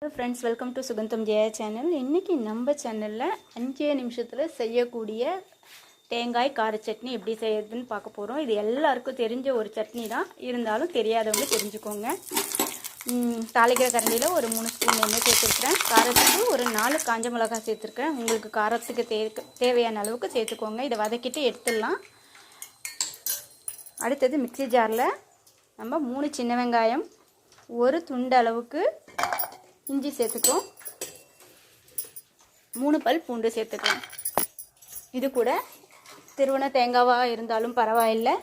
Hello friends welcome to Sugandham Jaya channel இன்றைக்கி நம்ம சேனலில் அஞ்சே நிமிஷத்தில் செய்யக்கூடிய தேங்காய் கார சட்னி எப்படி செய்யறதுன்னு பார்க்க போகிறோம் இது எல்லாருக்கும் தெரிஞ்ச ஒரு சட்னி தான். இருந்தாலும் தெரியாதவங்க தெரிஞ்சுக்கோங்க. தாளிக்கிற கரண்டியில் ஒரு மூணு ஸ்பூன் எண்ணெய் சேர்த்துருக்குறேன். காரத்துக்கு ஒரு நாலு காஞ்ச மிளகாய் சேர்த்துருக்கேன் உங்களுக்கு காரத்துக்கு தே தேவையான அளவுக்கு சேர்த்துக்கோங்க. இதை வதக்கிட்டு எடுத்துடலாம். அடுத்தது மிக்ஸி ஜாரில் நம்ம மூணு சின்ன வெங்காயம் ஒரு துண்டு அளவுக்கு இஞ்சி சேர்த்துக்கும் மூணு பல் பூண்டு சேர்த்துக்கலாம். இது கூட திருவண தேங்காவாக இருந்தாலும் பரவாயில்லை.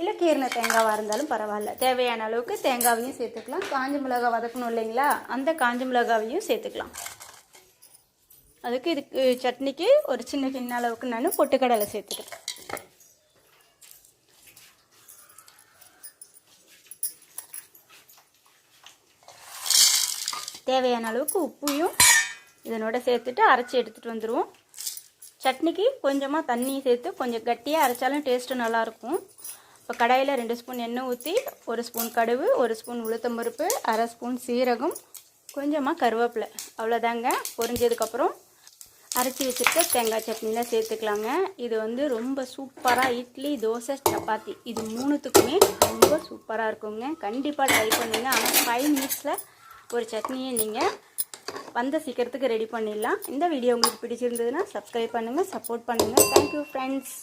இல்லை கீரண தேங்காவாக இருந்தாலும் பரவாயில்ல. தேவையான அளவுக்கு தேங்காவையும் சேர்த்துக்கலாம். காஞ்ச மிளகா வதக்கணும் இல்லைங்களா? அந்த காஞ்ச மிளகாவையும் சேர்த்துக்கலாம். அதுக்கு இதுக்கு சட்னிக்கு ஒரு சின்ன கிண்ண அளவுக்கு நான் பொட்டுக்கடலை சேர்த்துக்கிறேன் தேவையான அளவுக்கு உப்பையும் இதனோட சேர்த்துட்டு அரைச்சி எடுத்துகிட்டு வந்துடுவோம் சட்னிக்கு கொஞ்சமாக தண்ணி சேர்த்து கொஞ்சம் கட்டியாக அரைச்சாலும் டேஸ்ட்டு நல்லாயிருக்கும். இப்போ கடாயில் ரெண்டு ஸ்பூன் எண்ணெய் ஊற்றி ஒரு ஸ்பூன் கடுகு ஒரு ஸ்பூன் உளுத்தம்பருப்பு அரை ஸ்பூன் சீரகம் கொஞ்சமாக கருவேப்பிலை. அவ்வளோதாங்க பொரிஞ்சதுக்கப்புறம் அரைச்சி வச்சுருக்க தேங்காய் சட்னியில் சேர்த்துக்கலாங்க. இது வந்து ரொம்ப சூப்பராக இட்லி தோசை சப்பாத்தி. இது மூணுத்துக்குமே ரொம்ப சூப்பராக இருக்குங்க. கண்டிப்பாக ட்ரை பண்ணுங்கள் ஆனால் ஃபைவ் மினிட்ஸில் ஒரு சட்னியை நீங்கள் வந்த சீக்கிரத்துக்கு ரெடி பண்ணிடலாம். இந்த வீடியோ உங்களுக்கு பிடிச்சிருந்ததுன்னா சப்ஸ்கிரைப் பண்ணுங்கள் சப்போர்ட் பண்ணுங்கள் தேங்க்யூ ஃப்ரெண்ட்ஸ்